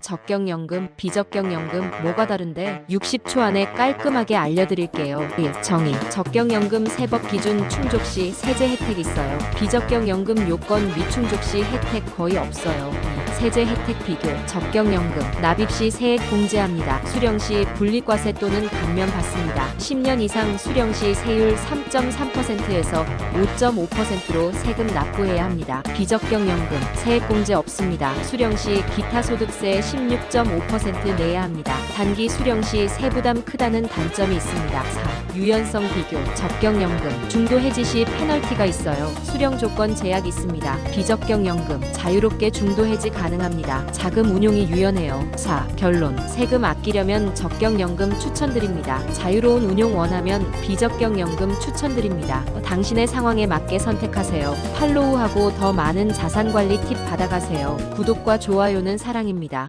적격연금, 비적격연금 뭐가 다른데 60초 안에 깔끔하게 알려드릴게요. 1. 정의 적격연금 세법 기준 충족 시 세제 혜택 있어요. 비적격연금 요건 미충족 시 혜택 거의 없어요. 2. 세제 혜택 비교 적격연금 납입 시 세액 공제합니다. 수령 시 분리과세 또는 감면 받습니다. 10년 이상 수령 시 세율 3.3%에서 5.5%로 세금 납부해야 합니다. 비적격연금 세액 공제 없습니다. 수령 시 기타 소득세 16.5% 내야 합니다. 단기 수령 시 세부담 크다는 단점이 있습니다. 4. 유연성 비교 적격연금 중도 해지 시 페널티가 있어요. 수령 조건 제약 있습니다. 비적격연금 자유롭게 중도 해지 가능합니다. 자금 운용이 유연해요. 4. 결론 세금 아끼려면 적격연금 추천드립니다. 자유로운 운용 원하면 비적격연금 추천드립니다. 당신의 상황에 맞게 선택하세요. 팔로우하고 더 많은 자산 관리 팁 받아가세요. 구독과 좋아요는 사랑입니다.